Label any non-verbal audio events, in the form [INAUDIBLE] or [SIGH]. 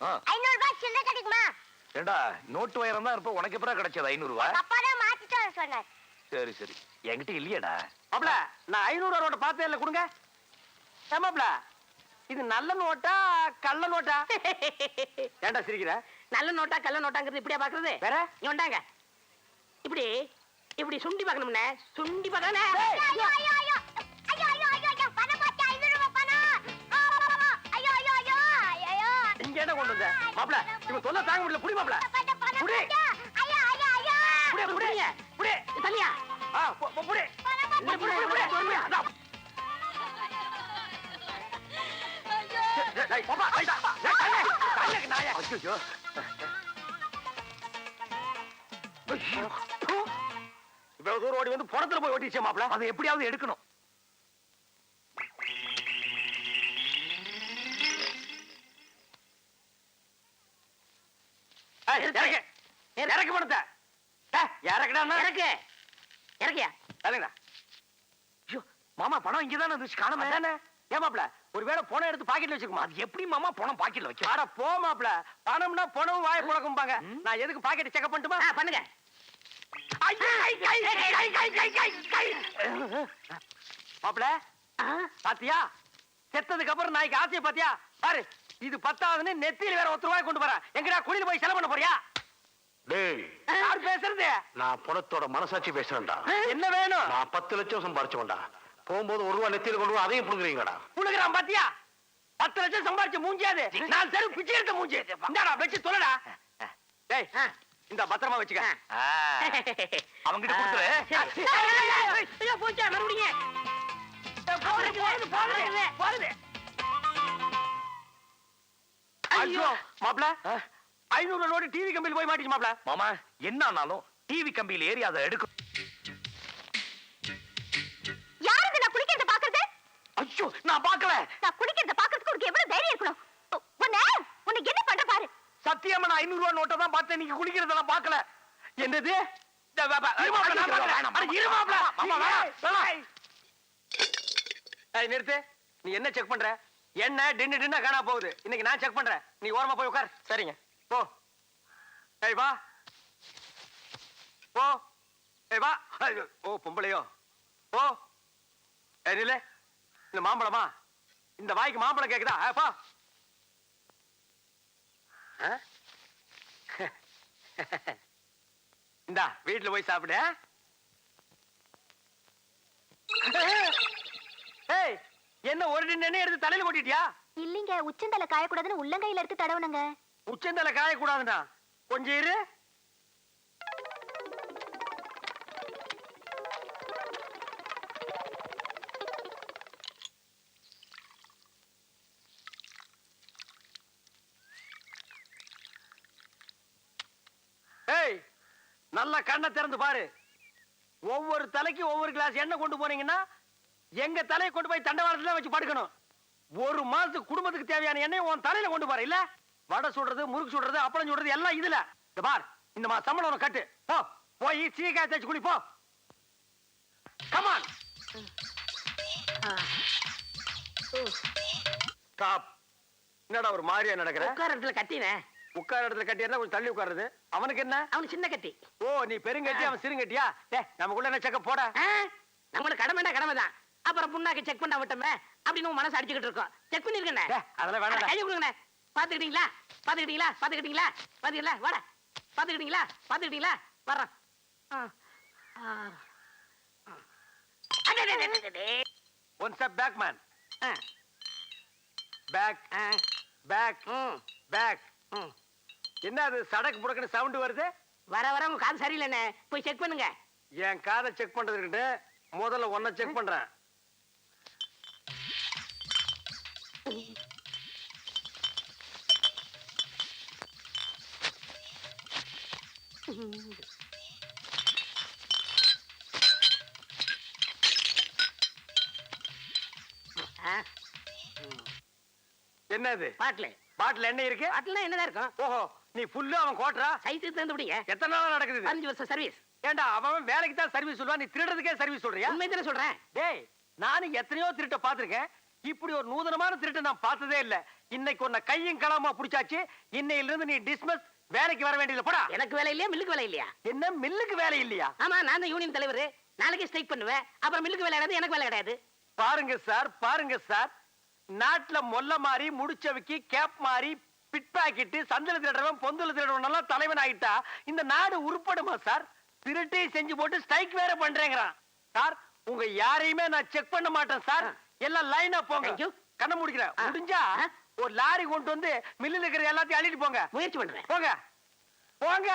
ஐநூறு ரூபாய் சில்லறை கிடைக்குமா? ஏண்டா நோட்டு வயரம் தான் இருப்ப உனக்கு எப்பறம் கிடைச்சது ஐநூறு ரூபாய் அப்பா தான் மாத்திட்டு வர சொன்னார். சரி சரி. என்கிட்ட இல்லையேடா. மாப்ள நான் ஐநூறு நோட்டை பார்த்தே இல்லை கொடுங்க. ஏமாப்ள இது நல்ல நோட்டா கள்ள நோட்டா? [LAUGHS] ஏன்டா சிரிக்கிற? நல்ல நோட்டா கள்ள நோட்டாங்கிறது இப்படியா பாக்குறது வேற? இங்க வந்தாங்க. இப்படி இப்படி சுண்டி பார்க்கணும்னே சுண்டி பார்க்கணும் என்ன கொண்டு வந்த. மாப்ள இவன் தொல்லை தாங்க முடியல. புடி மாப்ள புடி. புடி புடி. புடி தனியா ஆ புடி. புடி புடி புடி அதான். டேய், பாப்பா, டேய், இவ்வளவு தூரம் ஓடி வந்து புறத்துல போய் ஓட்டிச்சே மாப்பிள. அதை எப்படியாவது எடுக்கணும். இறக்கு. இறக்கு. பணத்தை இறக்குடா இறக்கு. இறக்கியா? இறங்குடா ஐயோ மாமா பணம் இங்கதானே இருந்துச்சு. காணாம. அதானே. ஏமாப்ல ஒருவேளை பணம் எடுத்து பாக்கெட்ல வச்சுக்குமா? அது எப்படி மாமா பணம் பாக்கெட்ல வைக்க அட போ மாப்ள பணம்னா பணம் வாய புழக்கும்பாங்க. நான் எதுக்கு பாக்கெட் செக் பண்ணட்டுமா? ஆ, பண்ணுங்க. மாப்ள பாத்தியா? செத்ததுக்கு அப்புறம் நாய்க்கு ஆசையை பாத்தியா? பாரு இது பத்தாவதுன்னு நெத்தியில வேற ஒருத்தர் ரூபாய் கொண்டு போறா. எங்கடா குளியில போய் செலவு பண்ண போறியா? டேய் யார் பேசுறது? நான் பணத்தோட மனசாட்சி பேசுறேன்டா. என்ன வேணும்? நான் பத்து லட்சம் சம்பாரிச்சவன்டா. போகும்போது ஒரு ரூபா நெத்தியில கொண்டு அதையும் புடுங்குறீங்கடா. புழுகிறான் பாத்தியா? பத்து லட்சம் சம்பாரிச்ச மூஞ்சியாது. நான் தெரு பிச்சை எடுத்த மூஞ்சி. இந்தாடா வச்சு சொல்லடா டேய். இந்த பத்திரமா வச்சுக்க. ஆ, அவங்கிட்ட கொடுத்துரு. ஐயோ, போச்சா மறுபடியும். ஐயோ. மாப்ள ஐநூறு நோட்டு டிவி கம்பியில் போய் மாட்டிச்சு மாப்ள. மாமா என்ன ஆனாலும் டிவி கம்பியில ஏறி அதை எடுக்கும் யாருக்கு நான் பாக்குறது ஐயோ நான் பார்க்கல. நான் பாக்குறதுக்கு உனக்கு எவ்வளவு தைரியம் இருக்கணும்? உ- உன்னை உன்னை என்ன பண்ற பாரு. சத்தியமா நான் ஐநூறு ரூபாய் நோட்டை தான் பார்த்தேன் நீங்க குடிக்கிறதெல்லாம் பார்க்கல. என்னது? நான். மாமா, வேணாம், நிறுத்து. நீ என்ன செக் பண்ற? என்ன டின்னு டின்னா காணா போகுது. இன்னைக்கு நான் செக் பண்றேன். நீ ஓரமா போய் உட்கார். சரிங்க. போ. ஏய் வா. போ. ஏய் வா. ஓ பொம்பளையோ. போ. ஏய் நில்லு. இந்த மாம்பழமா? இந்த வாய்க்கு மாம்பழம் கேக்குதா? போ. [LAUGHS] இந்தா வீட்டுல போய் சாப்பிடு ஆ? ஏய் என்ன ஒரு எண்ணெய் எடுத்து தலையில கொட்டிட்டியா? இல்லீங்க உச்சந்தலை காயக்கூடாதுன்னு உள்ளங்கையில எடுத்து தடவுனங்க உச்சந்தலை காயக்கூடாதுண்ணா கொஞ்சம் இரு. நல்லா கண்ணை திறந்து பாரு. ஒவ்வொரு தலைக்கு ஒவ்வொரு கிளாஸ் எண்ணெய் கொண்டு போனீங்கன்னா எங்க தலையை கொண்டு போய் தண்டவாளத்துல வச்சு படுக்கணும். ஒரு மாசத்துக்கு குடும்பத்துக்கு தேவையான எண்ணெய் உன் தலையில கொண்டு போற இல்ல? வடை சுடுறது முறுக்கு சுடுறது அப்பளம் சுடுறது எல்லாம் இதுல. இந்த பார் இந்த மா சம்பளம் கட்டு. போ போய் சீக்காய் தேய்ச்சி குடி போ. கமான் ஸ்டாப் என்னடா ஒரு மாதிரியா நடக்கிற? உட்கார இடத்துல கட்டினேன் உட்கார இடத்துல கட்டி இருந்தா கொஞ்சம் தள்ளி உட்காருது அவனுக்கு என்ன? அவனு சின்ன கட்டி. ஓ நீ பெருங்கட்டி அவன் சிறுங்கட்டியா? டே நமக்குள்ள என்ன செக்க போட? நம்மளுக்கு கடமைடா கடமை தான் அப்புறம் புண்ணாக்கு செக் பண்ண விட்டோமே அப்படின்னு மனசு அடிச்சுக்கிட்டு இருக்கோம். செக் பண்ணிருக்கேன்? டே, அதெல்லாம் வேணாம்டா. கை கொடுங்கண்ணே. பாத்துக்கிட்டீங்களா பாத்துக்கிட்டீங்களா பாத்துக்கிட்டீங்களா பாத்துக்கல வாடா. பாத்துக்கிட்டீங்களா பாத்துக்கிட்டீங்களா வர்றேன். One step back man back back back. என்ன அது சடக்கு புடக்குன்னு சவுண்ட் வருது? வர வர உங்க காது சரியில்லைண்ணே. போய் செக் பண்ணுங்க. என் காதை செக் பண்றதுக்கிட்ட முதல்ல ஒன்ன செக் பண்றேன். ஆ, என்ன இது பாட்டில். பாட்டில் எண்ணெய் இருக்கு? பாட்டில் என்னதான் இருக்கும்? ஓஹோ நீ ஃபுல்லு அவன் கோட்டுறா? தந்து பிடிங்க எத்தனை நாளா நடக்குது? பதினஞ்சு வருஷம் சர்வீஸ் ஏன்டா அவன் வேலைக்கு தான் சர்வீஸ் சொல்லுவான் நீ திருடுறதுக்கே சர்வீஸ் சொல்றியா? உண்மை தானே சொல்றேன். டேய் நானும் எத்தனையோ திருட்ட பாத்திருக்கேன் இப்படி ஒரு நூதனமான திருட்டை நான் பார்த்ததே இல்ல. இன்னைக்கு உன்னை கையும் களமா புடிச்சாச்சு. இன்னையில இருந்து நீ டிஸ்மஸ் வேலைக்கு வர வேண்டியது போடா. எனக்கு வேலை இல்லையா? மில்லுக்கு வேலை இல்லையா? என்ன? மில்லுக்கு வேலை இல்லையா? ஆமா நான் தான் யூனியன் தலைவர். நாளைக்கு ஸ்ட்ரைக் பண்ணுவேன். அப்புறம் மில்லுக்கு வேலை கிடையாது எனக்கு வேலை கிடையாது. பாருங்க சார் பாருங்க சார். நாட்டுல மொல்ல மாறி முடிச்சவைக்கு கேப் மாறி பிட் பாக்கெட்டு சந்தல திருடுறவன் பொந்தல திருடுறவன் தலைவன் ஆயிட்டா இந்த நாடு உருப்படுமா சார்? திருட்டை செஞ்சு போட்டு ஸ்ட்ரைக் வேற பண்றேங்கிறான். சார் உங்க யாரையுமே நான் செக் பண்ண மாட்டேன் சார். எல்லாம் லைனா போங்க. கண்ண முடிக்கிறேன். முடிஞ்சா. ஒரு லாரி கொண்டு வந்து மில்லுல இருக்கிற எல்லாத்தையும் அள்ளிட்டு போங்க முயற்சி பண்றேன் போங்க போங்க